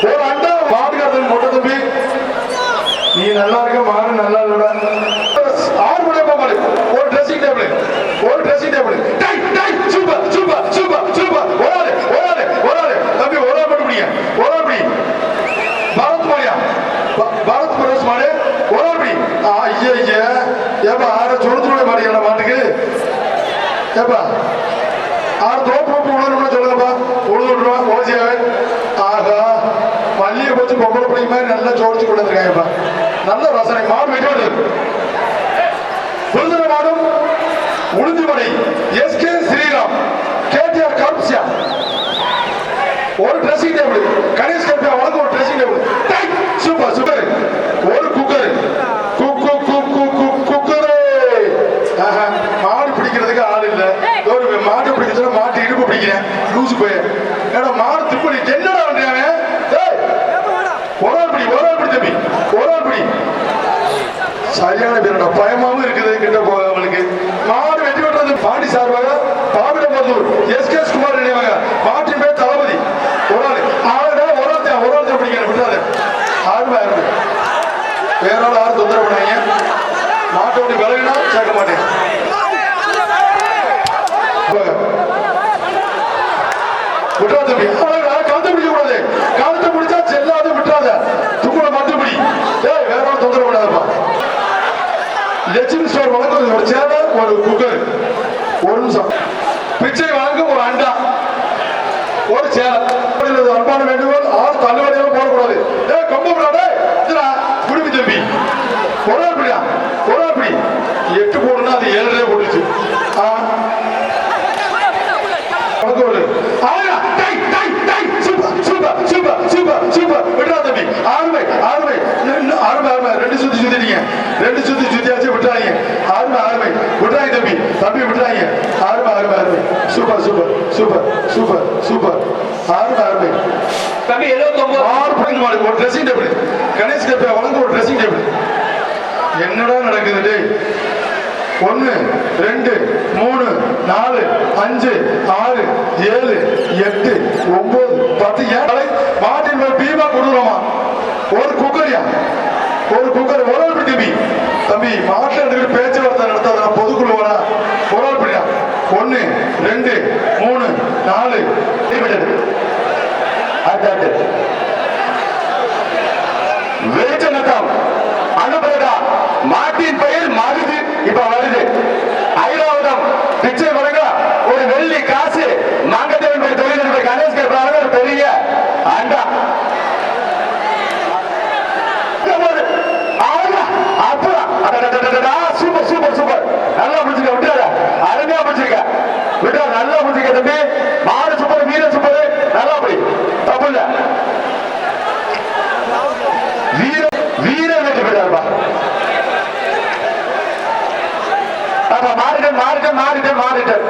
ஒரு அண்டா மாட்டுக்காரத்துக்கு மொட்டை தம்பி நீ நல்லா இருக்க மாடு நல்லா இல்லடா ஆறு மணி போகாது ஒரு ட்ரெஸ்ஸிங் டேபிள் ஒரு dressing table tie tie super super super super. ஓடாது ஓடாது ஓடாது தம்பி ஓடா பண்ண முடியும் ஓடா படி. பாரத் மாடியா ப- பாரத் பிரதேஷ் மாடு. ஓடா படி. ஐயா ஐயா ஏப்பா ஆற சொல்லுத்துடைய மாடியா மாட்டுக்கு. ஏப்பா பொம்பளை பிள்ளைங்க மாதிரி நல்லா ஜோடிச்சு கொண்டு வந்திருக்காங்கப்பா. நல்ல ரசனை மாடு வெற்றி விருதுல விருதுன மாடும் உளுந்திமலை எஸ்கே ஸ்ரீராம். கேடிஆர் கருப்சியா. ஒரு ட்ரெஸ்ஸிங் டேபிள் கணேஷ் கருப்பியா வழங்க ஒரு ட்ரெஸ்ஸிங் டேபிள் சூப்பர் சூப்பர். ஒரு குக்கர். குக்கு குக்கு குக்கரு. ஆஹா, மாடு பிடிக்கிறதுக்கு ஆள் இல்ல. ஒரு மாடு பிடிக்கிறதுல மாட்டு இடுப்பு பிடிக்கிறேன். லூசு போய். ஏடா மாடு துப்படி என்னடா பண்றாங்க? பிடி ஒரு பிடி தம்பி ஒரு சரியான பேருடா பயமாவும் இருக்குது கிட்ட போக அவளுக்கு. மாடு வெற்றி பெற்றது பாண்டி சார்பாக பாவிட மருதூர் எஸ். கே. குமார் நினைவாங்க மாற்றின் பேர் தளபதி. ஒரு ஆள். ஆளுடா ஒரு ஆள் ஒரு ஆள் தான் பிடிக்கிறேன் விட்டாரு ஆறு ஆறு வேற ஆள் யாரும் தொந்தரவு பண்ணாங்க மாட்டை விட்டு விலகினா சேர்க்க மாட்டேன் போங்க. விட்டுறா தம்பி ஆளுடா, கழுத்தை பிடிக்க கூடாது கழுத்தை பிடிச்சா செல்லாத விட்டுறாத துக்குல மட்டும் பிடி ஏய் வேற ஆள் தொந்தரவு பண்ணாதப்பா லட்சுமி ஸ்டோர் வழங்க ஒரு சேவை ஒரு குக்கர் ஒரு நிமிஷம் பிச்சை வழங்க ஒரு அண்டா ஒரு சேலை இது அன்பான வேண்டுகோள் ஆள் தள்ளுவடியாக போடக்கூடாது ஏ கொம்ப விடாடே குடுமி தம்பி ஒரு ஆள் பிடியா ஒரு ஆள் பிடி எட்டு போடுனா அது ஏழரை போட்டுச்சு. ரெண்டு சுத்தி சுத்தியாச்சு விட்டுறாங்க ஆறுமை ஆறுமை விட்றாங்க தம்பி. தம்பி விட்றாங்க ஆறுமை ஆறுமை ஆறுமை super super super super super. ஆறுமை ஆறுமை தம்பி எழுபத்தி ஒன்பது ஆறு ஒரு ட்ரெஸ்ஸிங் டேபிள் கணேஷ் கப்பே வழங்க ஒரு ட்ரெஸ்ஸிங் டேபிள் என்னடா நடக்குது? டேய் ஒன்னு ரெண்டு மூணு நாலு அஞ்சு ஆறு ஏழு எட்டு ஒன்பது பத்து. ஏழை மாட்டின் மேல் பீமா கொடுக்குறோமா ஒரு குக்கரியா? ஒரு குக்கர் ஒரு ஆள் பிடி தம்பி தம்பி மாட்டில் எடுத்துக்கிட்டு பேச்சுவார்த்தை நடத்தாத நான் பொதுக்குழு வரா ஒரு ஆள் பிடியா ரெண்டு மூணு நாலு. அடுத்து அடுத்து வெளிச்சநத்தம் அனுபவதா மாட்டின் பெயர் மருது இப்ப வருது ஐராவதம் பிச்சை வழங்க ஒரு வெள்ளி காசு மாங்கத்தேவன் பெரிய தொழில் கணேஷ் கேட்பாங்க ஒரு பெரிய அண்டா சூப்பர் சூப்பர் சூப்பர் நல்லா முடிச்சுக்க விட்டுறாத அருமையா முடிச்சிருக்க விட்டுறா நல்லா முடிச்சிருக்க தம்பி மாடு சூப்பர் வீர சூப்பர் நல்லா படி தப்பு இல்ல வீர வீர வெற்றி பெற்றார்ப்பா அப்ப மாறிட்டேன் மாறிட்டேன் மாறிட்டேன் மாறிட்டேன்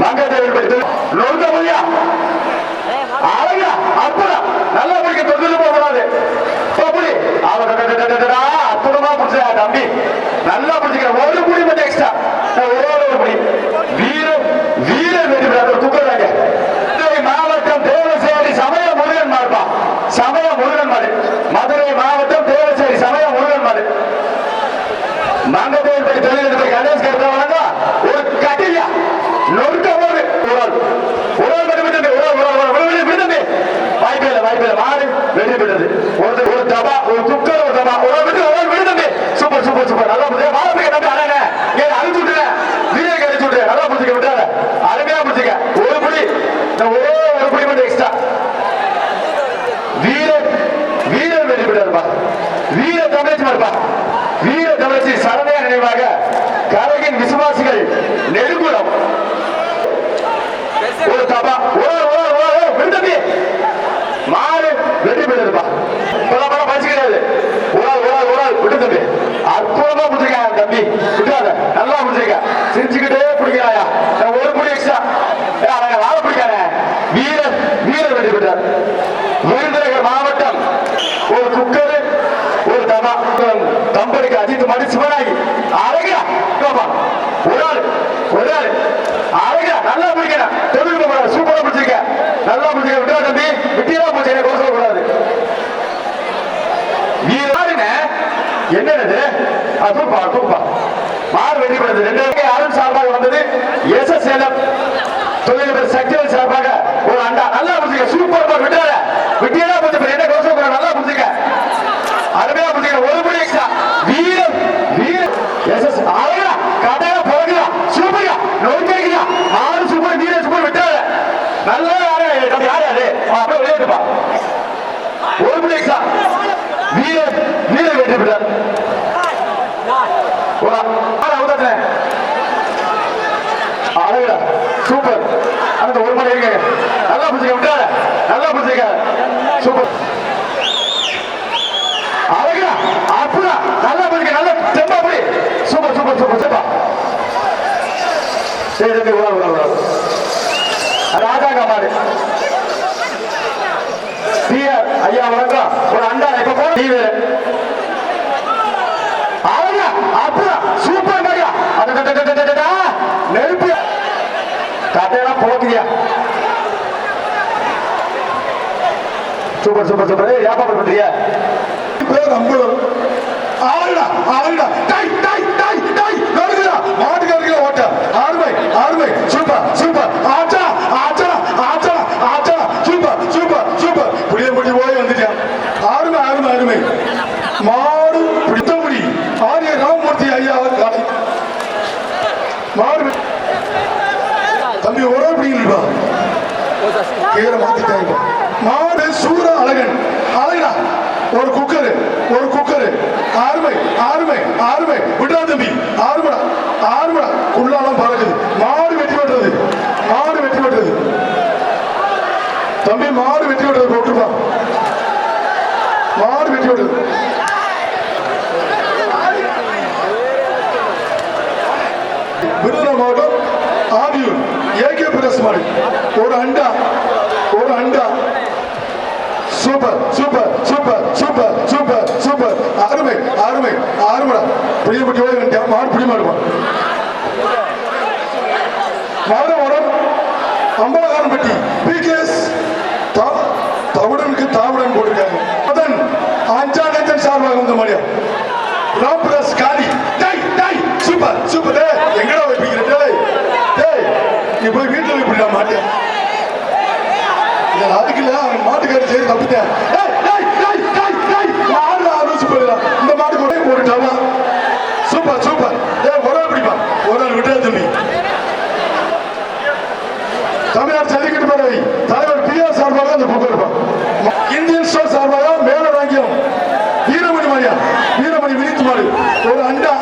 மங்கதேவர் படித்து நொறுக்க முடியா? அழகா அற்புதம். நல்லா பிடிக்க தொகுதி போகக்கூடாது அப்படி அவன் அற்புதமா பிடிச்சா தம்பி? நல்லா பிடிச்சிக்க ஒரு புடி மட்டும் எக்ஸ்ட்ரா ஒரே ஒரு புடி. வீரம் வீர வெற்றி பெற்ற குக்கராங்க மதுரை மாவட்டம் தேவசேரி சமய முருகன் மாடுப்பா சமய முருகன் மாடு மதுரை மாவட்டம் தேவசேரி சமய முருகன் மாடு மங்கதேவர் படி தொழில் கணேஷ் கேட்கறாங்க ஒரு கட்டியா நொறுக்க போது ஒரு ஆள் ஒரு ஆள் மட்டும் விட்டு ஒரு ஆள் ஒரு ஆள் ஒரு ஆள் விடுதே வாய்ப்பே இல்லை வாய்ப்பே இல்லை மாறு வெற்றி பெற்றது ஒரு ஒரு தபா ஒரு குக்கர் ஒரு தபா ஒரு ஆள் விட்டு ஒரு ஆள் விடுதே சூப்பர் சூப்பர் சூப்பர் நல்லா புரியுது மாற போய் தம்பி அண்ணே ஏன் அழிச்சு விட்டுறேன் வீடியோ கழிச்சு விட்டுறேன் நல்லா புரிஞ்சுக்க விட்டாத அருமையா புரிஞ்சுக்க ஒரு புடி இந்த ஒரே ஒரு புடி மட்டும் எக்ஸ்ட்ரா வீரன் வீரன் வெற்றி பெற்றார்ப்பா வீர தமிழச்சி இருப்பா வீர தமிழச்சி சரணைய நினைவாக கரகின் விசுவாசிகள் நெடுங்குளம். ஒரு தபா ஓ ஓ ஓ ஓ விருந்தம்பி மாடு வெற்றி பெற்றிருப்பா பல பல பச்சு கிடையாது ஒரு ஆள் ஒரு ஆள் ஒரு ஆள். விட்டு தம்பி. அற்புதமா பிடிச்சிருக்காங்க தம்பி. விட்டாத நல்லா பிடிச்சிருக்க சிரிச்சுக்கிட்டே பிடிக்கிறாயா. நான் ஒரு புடி எக்ஸ்ட்ரா வாழ பிடிக்காத. வீரர் வீரர் வெற்றி பெற்றார். நல்லா புரிஞ்சுக்க விட்டா தம்பி. விட்டியெல்லாம் போச்சு எனக்கு கோசல கூடாது நீ பாருங்க. என்னது? அதுப்பா தூப்பா தூப்பா மாறு வெளிப்படுது ரெண்டு அருண் சார்பாக வந்தது. எஸ் எஸ் சேலம் தொழில் சக்திகள் சார்பாக ஒரு அண்டா. நல்லா புரிஞ்சுக்க சூப்பர் பா விட்டார விட்டியெல்லாம் போச்சு என்ன கோசல கூட நல்லா புரிஞ்சுக்க அருமையா புரிஞ்சுக்க ஒரு மணி எக்ஸ்ட்ரா வீரம் வீரம். எஸ் எஸ் அழகா கதையா பழகுதா சூப்பரா நோக்கி ஆறு சூப்பர் வீர சூப்பர் விட்டார நல்லா யாரு யாரு அது? அப்படியே ஒரு மணி எக்ஸ்ட்ரா வீர வீர வெற்றி பெற்றார். அழகுடா. சூப்பர். அந்த ஒரு மணி இருக்க நல்லா புடிச்சுக்க விட்டாத நல்லா புடிச்சுக்க சூப்பர். அழகுடா. அப்புடா நல்லா புடிச்சுக்க நல்லா தெம்பா புடி சூப்பர் சூப்பர் சூப்பர். சூப்பர் சரி தம்பி ராஜாங்க மாடு ஐயா வணக்கம். ஒரு அண்டா இப்ப போன டிவி அழகா அப்புறம் சூப்பர் மரியா நெருப்பு. கதையெல்லாம் போக்குதியா சூப்பர் சூப்பர் சூப்பர். வியாபாரம் பண்றியா பேர் அம்பலம் ஆளுடா ஆளுடா டை டை டை டை நடுக்குடா மாட்டுக்காரங்கள ஓட்ட ஆறுமை ஆறுமை சூப்பர் சூப்பர் ஆச்சா ஆச்சா ஆச்சா ஆச்சா சூப்பர் சூப்பர் சூப்பர் புளிய முடி போய் வந்துட்டான் ஆறுமை ஆறுமை ஆறுமை மாடு பிடித்தபடி ஆரிய ராமமூர்த்தி ஐயா காலை மாடு தம்பி ஒரே பிடிங்களா கீரை மாத்திட்டாங்க மாடு சூர அழகன். அழகா ஒரு குக்கரு ஒரு குக்கரு. ஆறுமை ஆறுமை ஆறுமை. விட்டா தம்பி. ஆறுமடா ஆறுமடா. உள்ளாலாம் பறக்குது. மாடு வெட்டி விட்டுறது மாடு வெட்டி பெற்றது. தம்பி மாடு வெட்டி பெற்றது போட்டுருப்பா மாடு வெட்டி பெற்றது. ஏகே ஒரு அண்டா. ஒரு அண்டா. Super super super super super super அருமை அருமை அருமைடா. பிடிபட்டு ஓடி வந்துட்டான் மாடு பிடி மாடுவான் மாதவரம் அம்பலகாரன்பட்டி பிகேஎஸ் தவிடனுக்கு தாவிடன் போட்டிருக்காங்க அதன் அஞ்சா நேத்தன் சார்பாக வந்த மாதிரியா ராம்பிரஸ் காலி டை டை சூப்பர் சூப்பர் டேய் எங்கடா வைப்பீங்க டேய் டேய் நீ போய் வீட்டுல வைப்பிடா மாட்டேன் இல்ல அதுக்கு இல்ல அவன் மாட்டுக்காரி தப்பிட்டேன் இந்த போட்டுட்டாமா சூப்பர் சூப்பர். டேய் ஒரு ஆள் பிடிப்பா. ஒரு விட்டா தம்பி. தமிழ்நாடு ஜல்லிக்கட்டு பேரவை தலைவர் பி ஆர் சார்பாக அந்த புக் இருப்பான் இந்தியன் ஸ்டோர் சார்பாக மேல வீரமணி மாரியா? வீரமணி விரித்து மாடு. ஒரு அண்டா.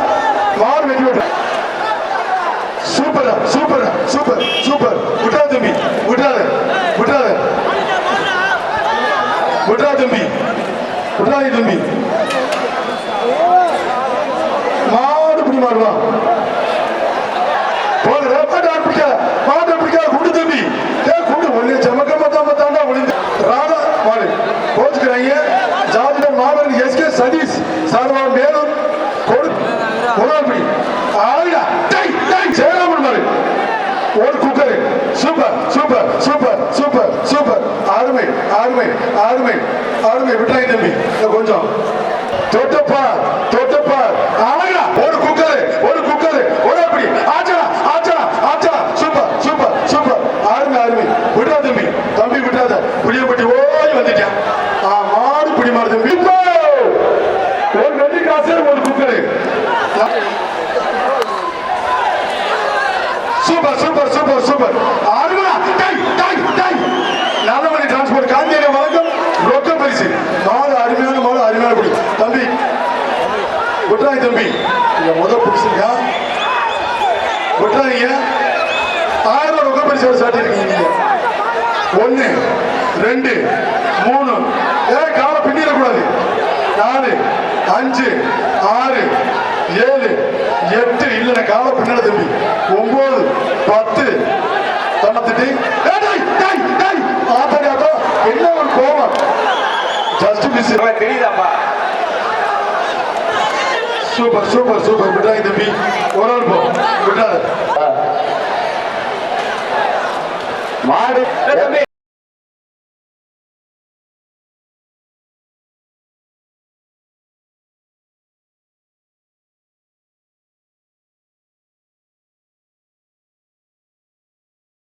மாடு வெட்டி விட்டு சூப்பரா சூப்பரா சூப்பர் சூப்பர். விட்டா தம்பி. விட்டாத விட்டாத விட்டா தம்பி விட்டாத தம்பி மாடு பிடி மாடுவா போடு மாட்டை பிடிக்காத மாட்டை பிடிக்காத குண்டு தம்பி ஏ குண்டு ஒண்ணு செமக்க மத்தாம தாண்டா விழுந்து ராதா மாடு கோச்சுக்கிறாங்க ஜாதிடர் மாவன் எஸ்கே சதீஷ் சார்வா மேலூர் கொடு முனாபி ஆளுடா டை டை சேராமன் மாடு ஒரு cooker super super super super super அருமை அருமை அருமை அருமை தம்பி கொஞ்சம் தொட்டப்பா தொட்டப்பா அழகா ஒரு குக்கர் ஒரு குக்கர் ஒரு அப்படி ஆச்சா ஆச்சா ஆச்சா சூப்பர் சூப்பர் சூப்பர் அருமை அருமை விட்டா தம்பி தம்பி விட்டாத புளியப்பட்டி ஓய் வந்துட்டான் ஆ மாடு பிடி மாடு தம்பி இப்போ ஒரு வெள்ளி காசு ஒரு cooker super super super super அருமா tie tie tie Nallamani transport காந்தியனை வழங்கும் ரொக்க பரிசு மாடு அருமையான மாடு அருமையான பிடி தம்பி விட்டுறாங்க தம்பி இங்க முத பிடிச்சிருக்கா? விட்டுறாங்க ஆயிரம் ரூபாய் ரொக்க பரிசு சாட்டியிருக்கீங்க நீங்க. ஒன்னு ரெண்டு மூணு. ஏ காலை பின்னிடக்கூடாது. நாலு அஞ்சு ஆறு ஏழு எட்டு. இல்ல காலை பின்னாடி தம்பி ஒன்பது பத்து. தொண்ணூத்தெட்டு என்ன ஒரு கோவம்? Just miss தெரியுதாப்பா? Super super super. விட்டாங்க தம்பி ஒரு ஆள் போ. விட்டாத. மாடு தம்பி.